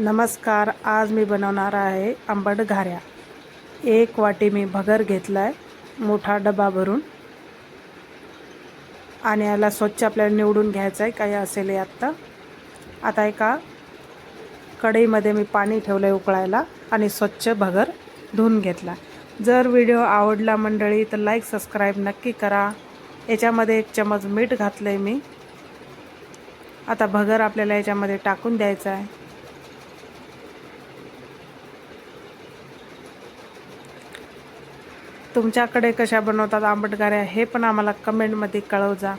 नमस्कार आज मी बनवणार आहे आंबट घाऱ्या. एक वाटी मी भगर घेतला आहे मोठा डबा भरून. आणि याला स्वच्छ आपल्याला निवडून घ्यायचं आहे काही असेल आहे आत्ता. आता एका कढईमध्ये मी पाणी ठेवलं आहे उकळायला आणि स्वच्छ भगर धुवून घेतला. जर व्हिडिओ आवडला मंडळी तर लाईक सबस्क्राईब नक्की करा. याच्यामध्ये एक चमच मीठ घातलं आहे मी. आता भगर आपल्याला याच्यामध्ये टाकून द्यायचं आहे तुमच्याकडे कशा बनवतात आंबट गाऱ्या हे पण आम्हाला कमेंटमध्ये कळव जा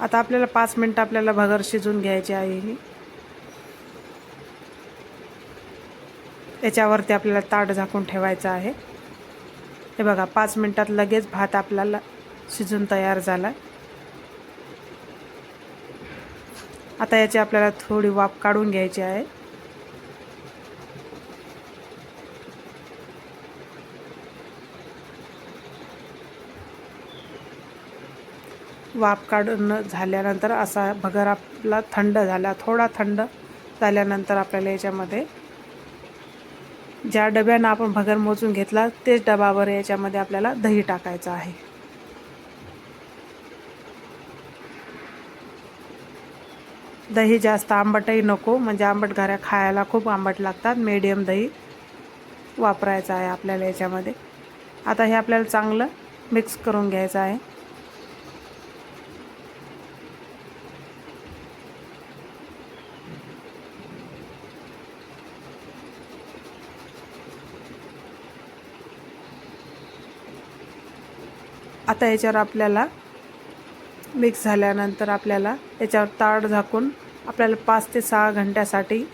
आता आपल्याला पाच मिनटं आपल्याला भगर शिजून घ्यायची आहे. ही याच्यावरती आपल्याला ताट झाकून ठेवायचं आहे. हे बघा पाच मिनटात लगेच भात आपल्याला शिजून तयार झाला. आता याची आपल्याला थोडी वाफ काढून घ्यायची आहे. वाफ काढून झाल्यानंतर असा भगर आपला थंड झाला थोडा थंड झाल्यानंतर आपल्याला याच्यामध्ये ज्या डब्यानं आपण भगर मोजून घेतला तेच डबावर याच्यामध्ये आपल्याला दही टाकायचं आहे. दही जास्त आंबटही नको म्हणजे आंबट घऱ्या खायला खूप आंबट लागतात. मीडियम दही वापरायचं आहे आपल्याला याच्यामध्ये. आता हे आपल्याला चांगलं मिक्स करून घ्यायचं आहे. आता याच्यावर आपल्याला मिक्स झाल्यानंतर आपल्याला याच्यावर ताड झाकून आपल्याला पाच ते सहा घंट्यासाठी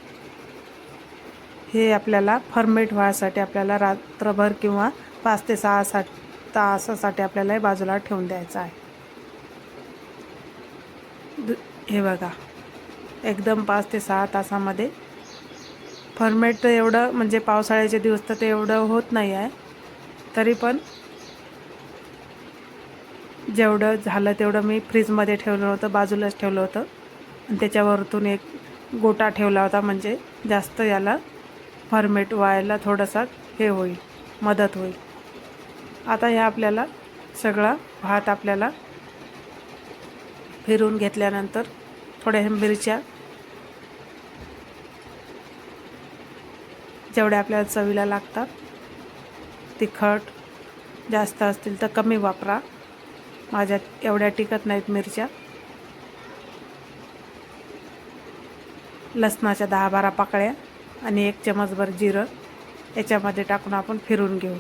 हे आपल्याला फर्मेट व्हायसाठी आपल्याला रात्रभर किंवा पाच ते सहा सा तासासाठी आपल्याला हे बाजूला ठेवून द्यायचं आहे. हे बघा. एकदम पाच ते सहा तासामध्ये फर्मेट तर एवढं म्हणजे पावसाळ्याचे दिवस तर ते एवढं होत नाही आहे. तरी पण जेवढं झालं तेवढं मी फ्रीजमध्ये ठेवलं होतं बाजूलाच ठेवलं होतं. आणि त्याच्यावरतून एक गोटा ठेवला होता म्हणजे जास्त याला फर्मेट व्हायला थोडासा हे होईल मदत होईल. आता ह्या आपल्याला सगळा भात आपल्याला फिरून घेतल्यानंतर थोड्या मिरच्या जेवढ्या आपल्याला चवीला लागतात तिखट जास्त असतील तर कमी वापरा. माझ्यात एवढ्या टिकत नाहीत मिरच्या. लसणाच्या दहा बारा पाकळ्या आणि एक चमचभर जिरं याच्यामध्ये टाकून आपण फिरून घेऊ.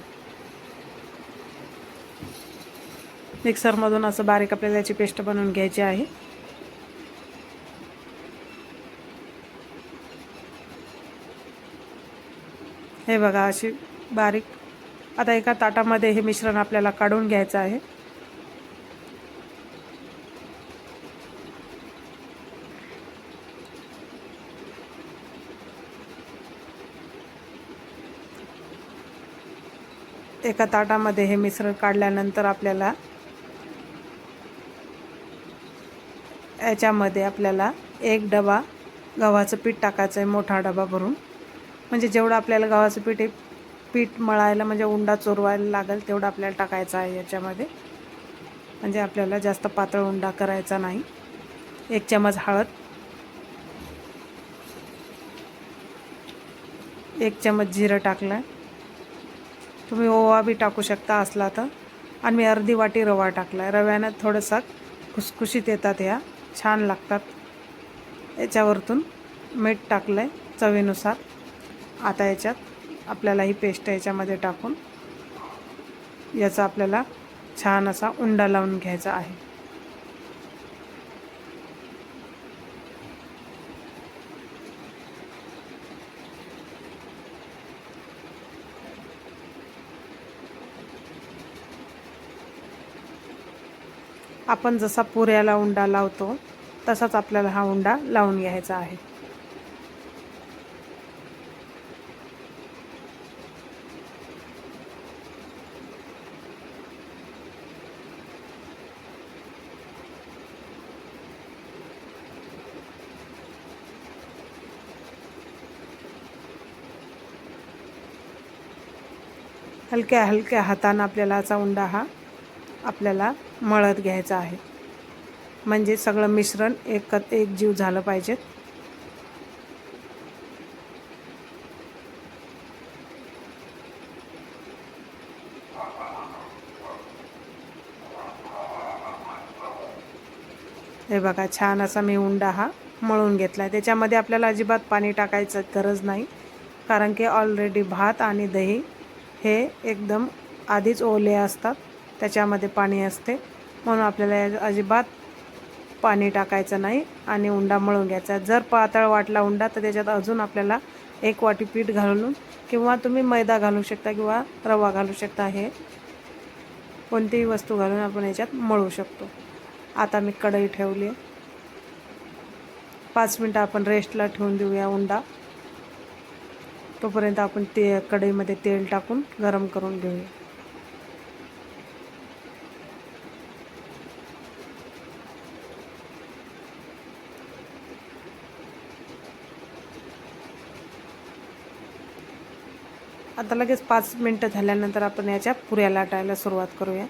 मिक्सरमधून असं बारीक आपल्याला याची पेस्ट बनवून घ्यायची आहे. हे बघा अशी बारीक आता एका ताटामध्ये हे मिश्रण आपल्याला काढून घ्यायचं आहे. एका ताटामध्ये हे मिश्रण काढल्यानंतर आपल्याला याच्यामध्ये आपल्याला एक डबा गव्हाचं पीठ टाकायचं आहे मोठा डबा भरून. म्हणजे जेवढं आपल्याला गव्हाचं पीठ पीठ मळायला म्हणजे उंडा चोरवायला लागेल तेवढं आपल्याला टाकायचं आहे याच्यामध्ये. म्हणजे आपल्याला जास्त पातळ उंडा करायचा नाही. एक चमच हळद. एक चमच जिरं टाकलं. आहे तुम्ही ओवा बी टाकू शकता असला तर. आणि मी अर्धी वाटी रवा टाकला आहे रव्यानं थोडंसं खुसखुशीत येतात ह्या. छान लागतात. याच्यावरतून मीठ टाकलं आहे चवीनुसार. आता याच्यात आपल्याला ही पेस्ट याच्यामध्ये टाकून याचा आपल्याला छान असा उंडा लावून घ्यायचा आहे. आपण जसा पुऱ्याला उंडा लावतो तसाच आपल्याला हा उंडा लावून घ्यायचा आहे. हलक्या हलक्या हातानं आपल्याला असा उंडा हा आपल्याला मळत घ्यायचं आहे. म्हणजे सगळं मिश्रण एक एक जीव झालं पाहिजे. हे बघा छान असा मी उंडा हा मळून घेतला आहे त्याच्यामध्ये आपल्याला अजिबात पाणी टाकायचं गरज नाही. कारण की ऑलरेडी भात आणि दही हे एकदम आधीच ओले असतात. त्याच्यामध्ये पाणी असते. म्हणून आपल्याला या- अजिबात पाणी टाकायचं नाही आणि उंडा मळून घ्यायचा. जर पातळ वाटला उंडा तर त्याच्यात अजून आपल्याला एक वाटी पीठ घालून किंवा तुम्ही मैदा घालू शकता किंवा रवा घालू शकता हे कोणतीही वस्तू घालून आपण याच्यात मळू शकतो. आता मी कढई ठेवली आहे. पाच मिनटं आपण रेस्टला ठेवून देऊया उंडा. तोपर्यंत आपण ते कढईमध्ये तेल टाकून गरम करून घेऊया. आता लगेच पाच मिनटं झाल्यानंतर आपण याच्या पुऱ्या लाटायला सुरुवात करूया.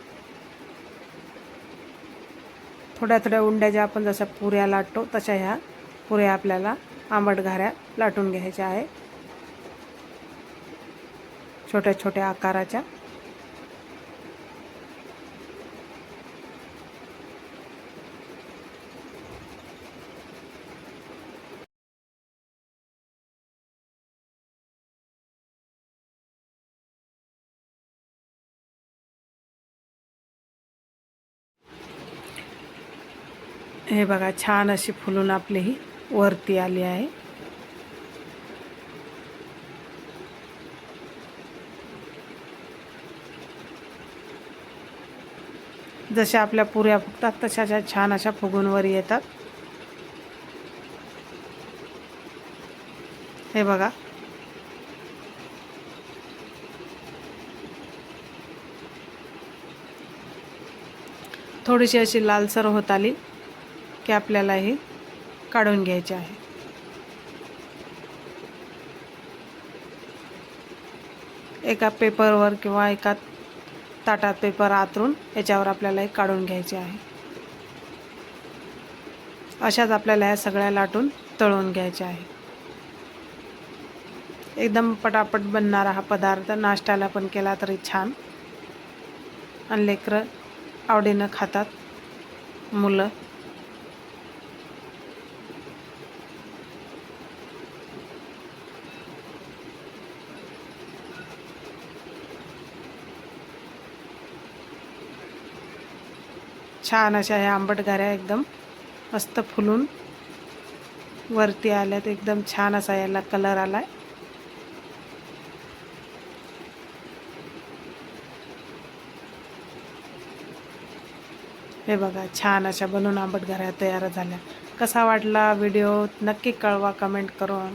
थोड्या थोड्या उंड्या ज्या आपण जशा पुऱ्या लाटतो तशा ह्या पुऱ्या आपल्याला आंबट घाऱ्या लाटून घ्यायच्या आहे. छोट्या छोट्या आकाराच्या. हे बघा छान अशी फुलून आपली ही वरती आली आहे. जशा आपल्या पुऱ्या फुगतात तशा अशा छान अशा फुगून वर येतात. हे बघा. थोडीशी अशी लालसर होत आली. की आपल्याला हे काढून घ्यायचे आहे. एका पेपरवर किंवा एका ताटात पेपर आतरून याच्यावर आपल्याला हे काढून घ्यायचे आहे. अशाच आपल्याला ह्या सगळ्या लाटून तळून घ्यायचे आहे. एकदम पटापट बनणारा हा पदार्थ नाश्त्याला पण केला तरी छान. आणि लेकरं आवडीनं खातात. मुलं छान अशा ह्या आंबट गाऱ्या एकदम मस्त फुलून वरती आल्यात एकदम छान असा याला कलर आलाय. हे बघा छान अशा बनून आंबट घऱ्या तयार झाल्या. कसा वाटला व्हिडिओ? नक्की कळवा कमेंट करून.